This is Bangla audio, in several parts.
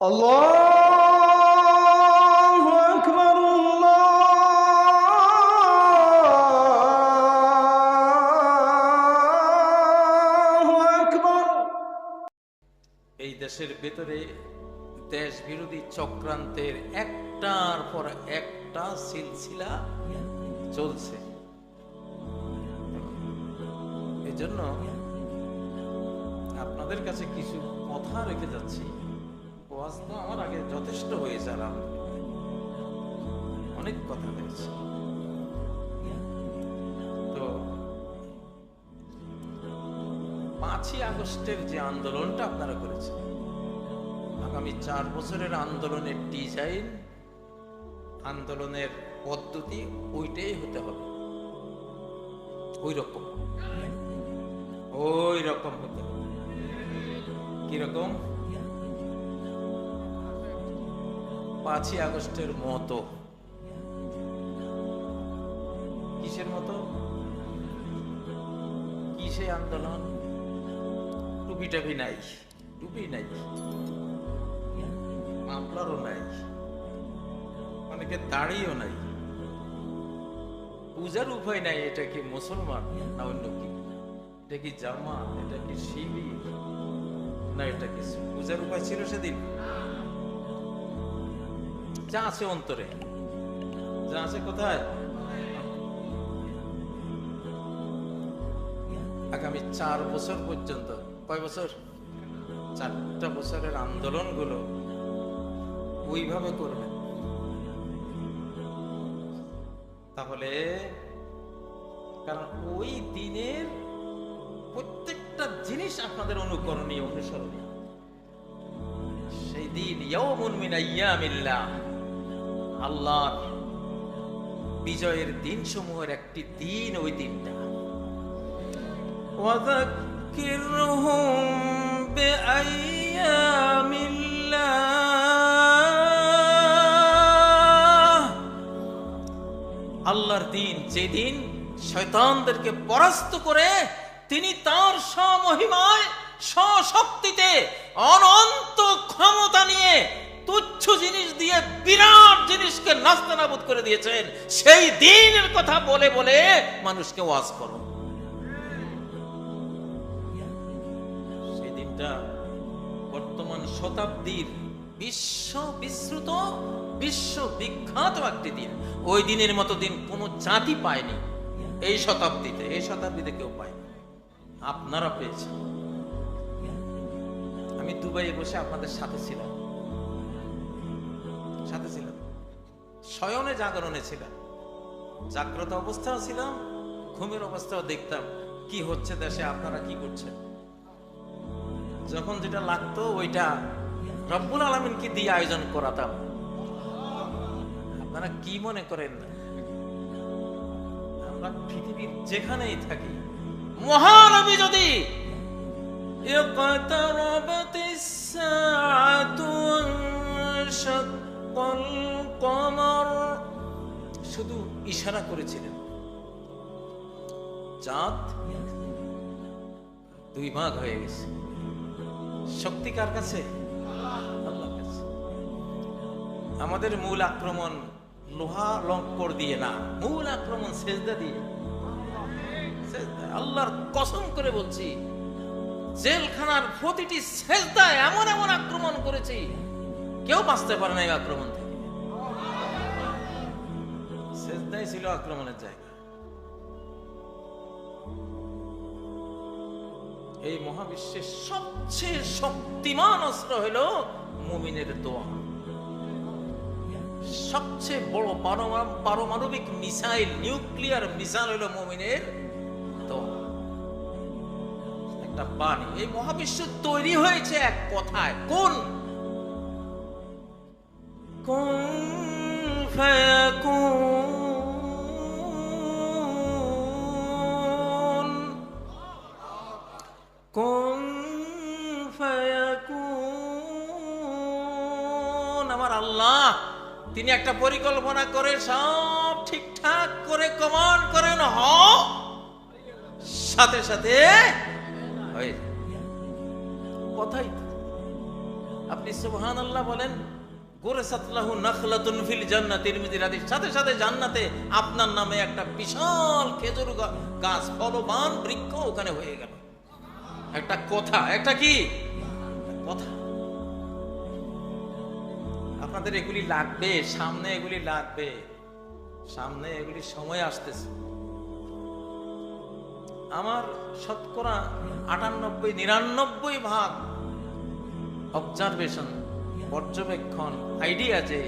الله أكبر الله أكبر এই দেশের ভেতরে দেশ বিরোধী চক্রান্তের একটার পর একটা সিলসিলা চলছে এজন্য আপনাদের কাছে কিছু কথা রেখে যাচ্ছি ওয়াজ তো আমার আগে যথেষ্ট হয়েছে আর অনেক কথা হয়েছে। তো পাঁচই আগস্টের যে আন্দোলনটা আপনারা করেছেন, আগামী চার বছরের আন্দোলনের ডিজাইন, আন্দোলনের পদ্ধতি, ওইটাই হতে হবে। ওই রকম ওই রকম হতে হবে। কীরকম? পাঁচই আগস্টের মতো। কিসের মতো? কিসে আন্দোলন? টুপি টাপি নাই। টুপি নাই। মামলারও নাই। অনেকে দাড়িও নাই। পূজার উপায় নাই, এটা কি মুসলমান না অন্য কি? এটা কি জামা এটা কি শিবির? না, এটা কি পূজার উপায় ছিল সেদিন? যা আছে অন্তরে। যা আছে কোথায়? আগামী চার বছর পর্যন্ত। কয় বছর? চারটা বছরের আন্দোলনগুলো ওইভাবে করবেন তাহলে কারণ ওই দিনের প্রত্যেকটা জিনিস আপনাদের অনুকরণীয়, অনুসরণীয়। সেই দিন ইয়াউমুন মিন আল্লাহর বিজয়ের দিন সমূহের একটি দিন ওই দিনটা وذكرهم بأيام الله আল্লাহর দিন যেদিন শয়তানদেরকে পরাস্ত করে তিনি তার স্বমহিমায় স্বশক্তিতে অনন্ত ক্ষমতা নিয়ে তুচ্ছ জিনিস দিয়ে বিরাট জিনিসকে নাস্তানাবুদ করে দিয়েছেন। সেই দিনের কথা বলে বলে মানুষকে ওয়াজ করো। সেই দিনটা বর্তমান শতাব্দীর বিশ্ব বিশ্রুত বিশ্ব বিখ্যাত একটি দিন। ওই দিনের মতো দিন কোনো জাতি পায়নি। এই শতাব্দীতে এই শতাব্দীতে কেউ পায়নি। আপনারা পেয়েছেন। আমি দুবাইয়ে বসে আপনাদের সাথে ছিলাম। সাথে ছিলাম শয়নে জাগরণে ছিলাম জাগ্রত অবস্থাও ছিলাম ঘুমের অবস্থাও দেখতাম কি হচ্ছে দেশে আপনারা কি করছেন যখন যেটা লাগতো ওইটা রব্বুল আলমিনকে দিয়ে আয়োজন করাতাম আপনারা কি মনে করেন আমরা পৃথিবীর যেখানেই থাকি মহানবী যদি اقتربت الساعة وانشق কমর শুধু ইশারা করেছিলেন। চাঁদ দুই ভাগ হয়ে গেছে। শক্তি কার কাছে? আমাদের মূল আক্রমণ লোহা লঙ্কর দিয়ে না, মূল আক্রমণ সেজদা দিয়ে। আল্লাহর কসম করে বলছি, জেলখানার প্রতিটি সেজদায় এমন এমন আক্রমণ করেছি কেউ বাঁচতে পারে না এই আক্রমণ থেকে। সেজদাই ছিল আক্রমণের জায়গা। এই মহাবিশ্বের সবচেয়ে শক্তিমান অস্ত্র হলো মুমিনের দোয়া। সবচেয়ে বড় পারমা- পারমাণবিক মিসাইল, নিউক্লিয়ার মিসাইল হলো মুমিনের দোয়া। একটা বাণী, এই মহাবিশ্ব তৈরি হয়েছে এক কথায়। কোন আমার আল্লাহ, তিনি একটা পরিকল্পনা করে সব ঠিকঠাক করে কমান্ড করেন হ সাথে সাথে কথাই আপনি সুবহান আল্লাহ বলেন সাথে সাথে জান্নাতে আপনার নামে একটা বিশাল খেজুর গাছ, ফলবান বৃক্ষ ওখানে হয়ে গেল। একটা কথা, একটা কি? কথা। আপনাদের এগুলি লাগবে, সামনে এগুলি লাগবে। সামনে এগুলি সময় আসতেছে। আমার শতকরা আটানব্বই, নিরানব্বই ভাগ অবজারভেশন পর্যবেক্ষণ আইডিয়া যে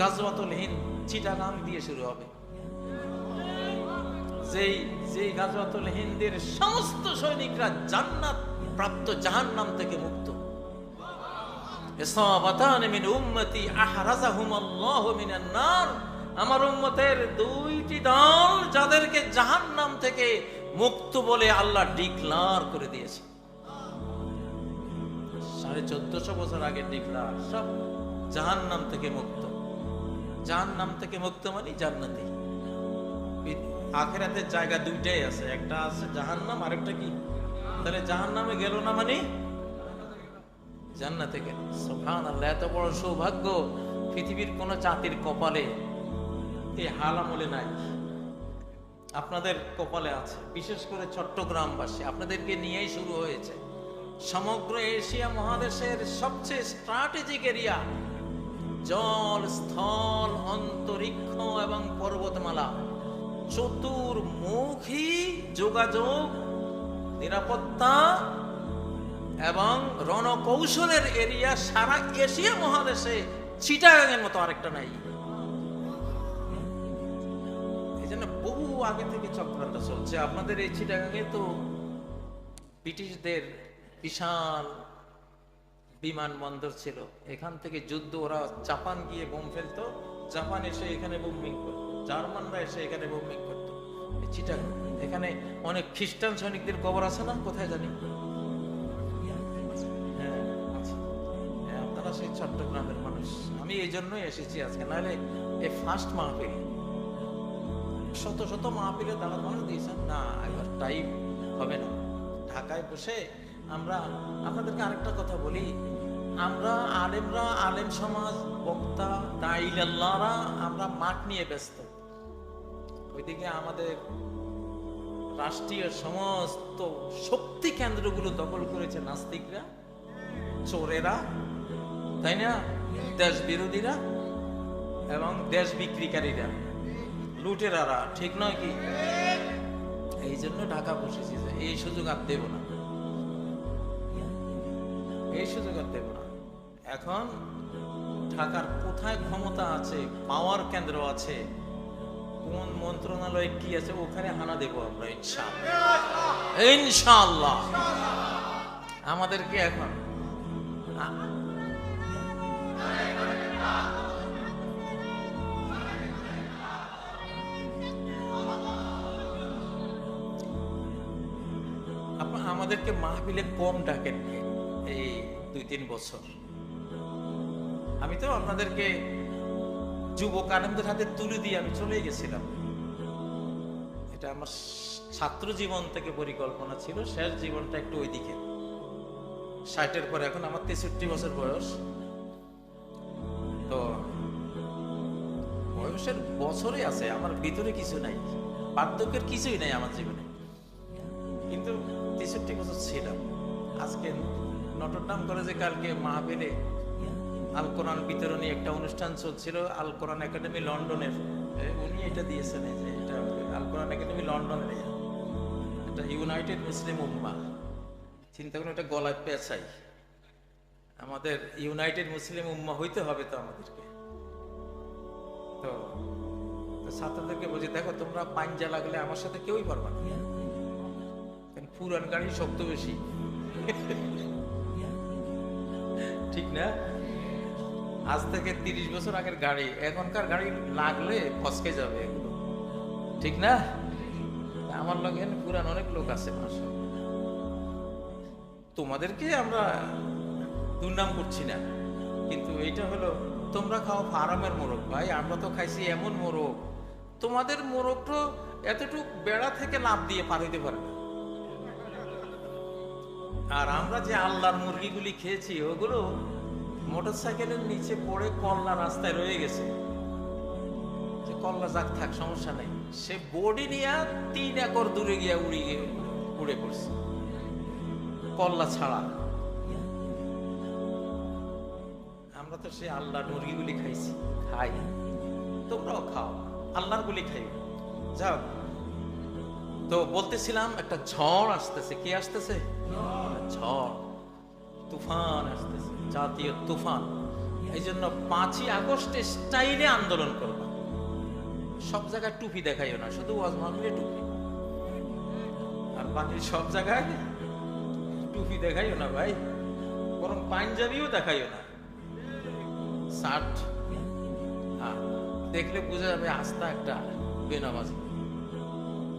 গাজওয়াতুল হিন্দ চিটাগাং দিয়ে শুরু হবে। যেই যেই গাজওয়াতুল হিন্দের সমস্ত সৈনিকরা জান্নাত প্রাপ্ত জাহান্নাম থেকে মুক্ত। আমার উম্মতের দুইটি দল যাদেরকে জাহান্নাম থেকে মুক্ত বলে আল্লাহ ডিক্লার করে দিয়েছে। সাড়ে চোদ্দশো বছর আগে ডিক্লার সব জাহান্নাম থেকে মুক্ত। জাহান্নাম থেকে মুক্ত মানে জান্নাতি। আখেরাতের জায়গা দুইটাই আছে, একটা আছে জাহান্নাম, আরেকটা কি? তাহলে জাহান্নামে গেল না মানে? জান্নাতে গেল। সুবহান আল্লাহ এত বড় সৌভাগ্য, পৃথিবীর কোন জাতির কপালে এই হাল আমলে নাই। আপনাদের কপালে আছে, বিশেষ করে চট্টগ্রামবাসী, আপনাদেরকে নিয়েই শুরু হয়েছে। সমগ্র এশিয়া মহাদেশের সবচেয়ে স্ট্র্যাটেজিক এরিয়া জল, স্থল, অন্তরিক্ষ এবং পর্বতমালা। চতুর্মুখী যোগাযোগ, নিরাপত্তা এবং রণকৌশলের এরিয়া সারা এশিয়া মহাদেশে চিটাগাংয়ের মতো আরেকটা নাই। এই জন্য বহু আগে থেকে চক্রান্ত চলছে। আপনাদের এই চিটাগাংয়ে তো ব্রিটিশদের বিশাল বিমানবন্দর ছিল। এখান থেকে যুদ্ধ ওরা জাপান গিয়ে বোম ফেলতো। জাপান এসে এখানে বোমিং করতো। জার্মানরা এসে এখানে বোমিং করতো। এই এখানে অনেক খ্রিস্টান সৈনিকদের কবর আছে না? কোথায় জানি? হ্যাঁ। হ্যাঁ, আপনারা সেই চট্টগ্রামের মানুষ। আমি এই জন্যই এসেছি আজকে। নাহলে এই ফার্স্ট মাহফিল। শত শত মাহফিলে মানুষ দিয়েছেন না এবার টাইম হবে না। ঢাকায় বসে আমরা আপনাদেরকে আরেকটা কথা বলি। আমরা আলেমরা আলেম সমাজ, বক্তা, দাইলাল্লাহরা আমরা মাঠ নিয়ে ব্যস্ত। ওইদিকে আমাদের রাষ্ট্রীয় সমস্ত শক্তি কেন্দ্রগুলো দখল করেছে নাস্তিকরা, চোরেরা, তাই না? দেশ বিরোধীরা এবং দেশ বিক্রিকারীরা, লুটেরারা, ঠিক নয় কি? এই জন্য ঢাকা বসেছি যে এই সুযোগ আর দেব না। এই সুযোগ দেব না। এখন ঢাকার কোথায় ক্ষমতা আছে, পাওয়ার কেন্দ্র আছে, কোন মন্ত্রণালয়ে কি আছে, ওখানে হানা দেব আমরা, ইনশাআল্লাহ। ইনশাআল্লাহ। আমাদেরকে এখন আমাদেরকে মাহবিলে কম ডাকেন এই দুই তিন বছর। আমি তো আপনাদেরকে যুবক আনন্দের হাতে তুলে দিয়ে আমি চলে গেছিলাম। এটা আমার ছাত্র জীবন থেকে পরিকল্পনা ছিল, শেষ জীবনটা একটু ওইদিকে। ষাটের পরে, এখন আমার তেষট্টি বছর বয়স। তো বয়সের বছরে আছে, আমার ভিতরে কিছু নাই বার্ধক্যের কিছুই নাই আমার জীবনে। কিন্তু তেষট্টি বছর ছিলাম। আজকে নটরডাম কলেজে কালকে মাহফিলে আল কোরআন বিতরণী একটা অনুষ্ঠান চলছিল আল কোরআন একাডেমি লন্ডনের। উনি এটা দিয়েছেন যে এটা আল কোরআন একাডেমি লন্ডনের। এটা। ইউনাইটেড মুসলিম উম্মা চিন্তা করুন এটা গলায় পেঁচাই। আমাদের ইউনাইটেড মুসলিম উম্মা হইতে হবে তো আমাদেরকে। তো তো ছাত্রদেরকে বলছি দেখো তোমরা পাঞ্জা লাগলে আমার সাথে কেউই পারবা না। পুরান গাড়ি শব্দ বেশি। ঠিক না? আজ থেকে তিরিশ বছর আগের গাড়ি। এখনকার গাড়ি লাগলে ফসকে যাবে এগুলো। ঠিক না? আমার লগে পুরান অনেক লোক আছে তোমাদেরকে আমরা দুর্নাম করছি না। কিন্তু এইটা হলো, তোমরা খাও ফার্মের মোরগ, ভাই। আমরা তো খাইছি এমন মোরগ। তোমাদের মোরগ তো এতটুক বেড়া থেকে লাভ দিয়ে পার হইতে পারে না। আর আমরা যে আল্লাহর মুরগিগুলি খেয়েছি, ওগুলো মোটর সাইকেলের নিচে পড়ে কল্লা রাস্তায় রয়ে গেছে। যে কল্লা যাক থাক, সমস্যা নেই। সে বডি নিয়ে তিন একর দূরে গিয়া উড়ি গিয়ে উড়ে পড়ছে। কল্লা ছাড়া। আমরা তো সে আল্লাহর মুরগিগুলি খাইছি। খাই। তোমরাও খাও। আল্লাহর গুলি খাই যাও। তো বলতেছিলাম, একটা ঝড় আসতেছে। কি আসতেছে? ঝড়, তুফান আসতেছে, জাতীয় তুফান। এই জন্য পাঁচই আগস্টে স্টাইলে আন্দোলন করব। সব জায়গায় টুপি দেখাইও না, শুধু ওয়াজ মাহফিলে টুপি। আর বাকি সব জায়গায় টুপি দেখাইও না ভাই, বরং পাঞ্জাবিও দেখাইও না। শার্ট হ্যাঁ দেখলে বোঝা যাবে আস্থা একটা বেনামাজি।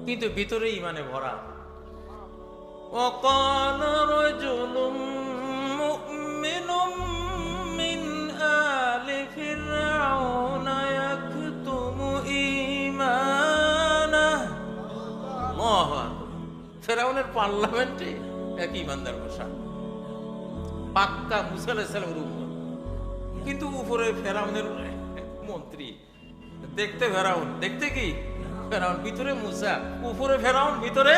কিন্তু ভিতরে ইমানে ভরা। وقال رجل مؤمن من آل فرعون يكتم إيمانه الله أكبر ফেরাউনের পার্লামেন্টে এক ইমানদার বসা পাক্কা মুসা আলাইসালামের উম্মত কিন্তু উপরে ফেরাউনের মন্ত্রী দেখতে ফেরাউন দেখতে কি ফেরাউন ভিতরে মুসা উপরে ফেরাউন ভিতরে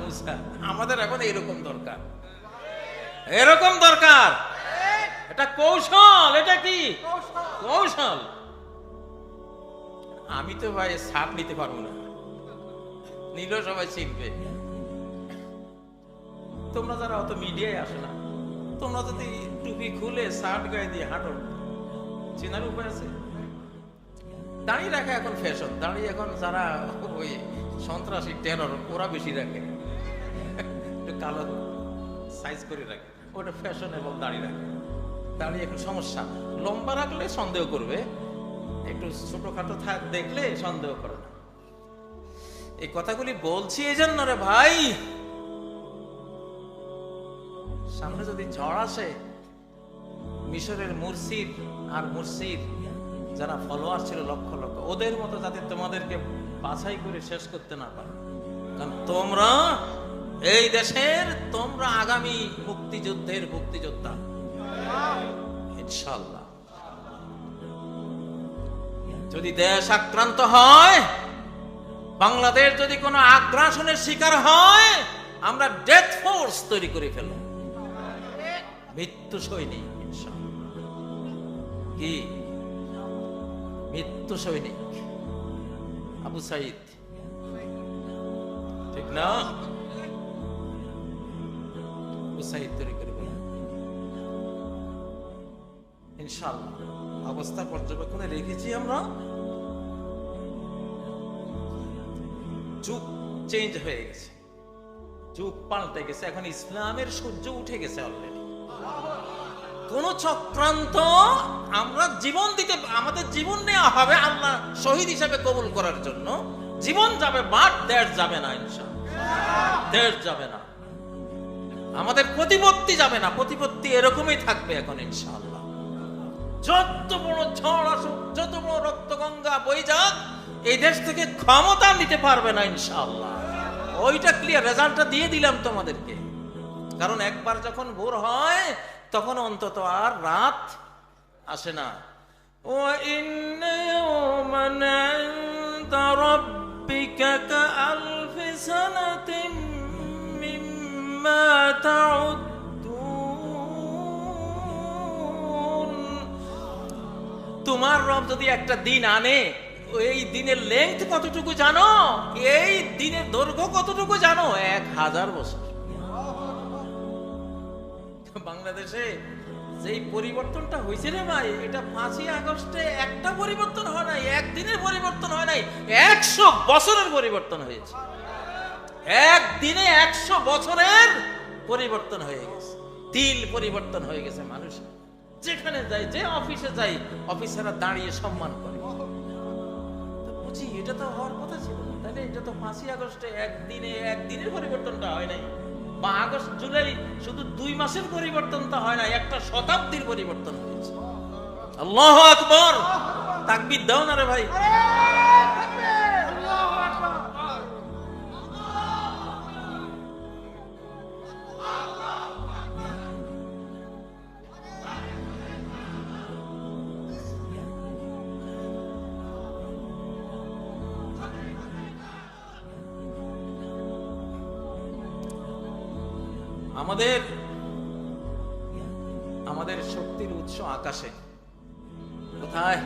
মুসা আমাদের এখন এরকম দরকার। এরকম দরকার? এটা কৌশল, এটা কি? কৌশল। আমি তো ভাই সাপ নিতে পারব না। নিল সবাই চিনবে। তোমরা যারা অত মিডিয়ায় আসে না, তোমরা যদি টুপি খুলে শার্ট গায়ে দিয়ে হাঁটো, চেনার উপায় আছে? দাঁড়িয়ে রাখা এখন ফ্যাশন দাঁড়িয়ে এখন যারা ওই সন্ত্রাসী টেরর ওরা বেশি রাখে। একটু কালো সাইজ করে রাখে। ওটা ফ্যাশন এবং দাঁড়িয়ে রাখে। দাঁড়িয়ে এখন সমস্যা। লম্বা রাখলে সন্দেহ করবে। একটু ছোটখাটো থাক দেখলে সন্দেহ করে না। এই কথাগুলি বলছি এই জন্য রে ভাই। সামনে যদি ঝড় আসে, মিশরের মুর্শিদ আর মুর্শিদ যারা ফলোয়ার ছিল লক্ষ লক্ষ, ওদের মতো যাতে তোমাদেরকে বাছাই করে শেষ করতে না পারে। কারণ তোমরা এই দেশের তোমরা আগামী মুক্তিযুদ্ধের মুক্তিযোদ্ধা। ইনশাল্লাহ যদি দেশ আক্রান্ত হয়, বাংলাদেশ যদি কোনো আগ্রাসনের শিকার হয়, আমরা ডেথ ফোর্স তৈরি করে ফেলব। মৃত্যু সৈনিক। কি? মৃত্যু সৈনিক। আবু সাইদ। ঠিক না? তৈরি করে। ফেলব ইনশাল্লাহ অবস্থা পর্যবেক্ষণে রেখেছি আমরা। যুগ চেঞ্জ হয়ে গেছে। যুগ পাল্টে গেছে। এখন ইসলামের সূর্য উঠে গেছে অলরেডি কোন চক্রান্ত আমরা জীবন দিতে, আমাদের জীবন নেওয়া হবে আল্লাহ শহীদ হিসাবে কবুল করার জন্য। জীবন যাবে, বাট দেশ যাবে না ইনশাআল্লাহ। দেশ যাবে না। আমাদের প্রতিপত্তি যাবে না, প্রতিপত্তি এরকমই থাকবে এখন ইনশাল্লাহ যত বড় ঝড় আসুক, যত বড় রক্তগঙ্গা বই যাক, এই দেশ থেকে ক্ষমতা নিতে পারবে না ইনশাল্লাহ ওইটা ক্লিয়ার রেজাল্টটা দিয়ে দিলাম তোমাদেরকে। কারণ একবার যখন ভোর হয়, তখন অন্তত আর রাত আসে না। ও ইন্দ রব্বিকা আলফি সানাতিম مما تعدون তোমার রব যদি একটা দিন আনে এই দিনের লেংথ কতটুকু জানো এই দিনের দৈর্ঘ্য কতটুকু জানো এক হাজার বছর বাংলাদেশে যেই পরিবর্তনটা হয়েছে রে ভাই এটা পাঁচই আগস্টে একটা পরিবর্তন হয় নাই একদিনের পরিবর্তন হয় নাই একশো বছরের পরিবর্তন হয়েছে একদিনে একশো বছরের পরিবর্তন হয়ে গেছে। তিল পরিবর্তন হয়ে গেছে মানুষ যেখানে যাই, যে অফিসে যাই, অফিসাররা দাঁড়িয়ে সম্মান করে। বুঝি এটা তো হওয়ার কথা ছিল তাহলে এটা তো পাঁচই আগস্টে একদিনে একদিনের পরিবর্তনটা হয় নাই। বা আগস্ট, জুলাই শুধু দুই মাসের পরিবর্তন তো হয় না একটা শতাব্দীর পরিবর্তন হয়েছে। আল্লাহ আকবর! তাকবির দাও না রে ভাই। আমাদের আমাদের শক্তির উৎস আকাশে। কোথায়?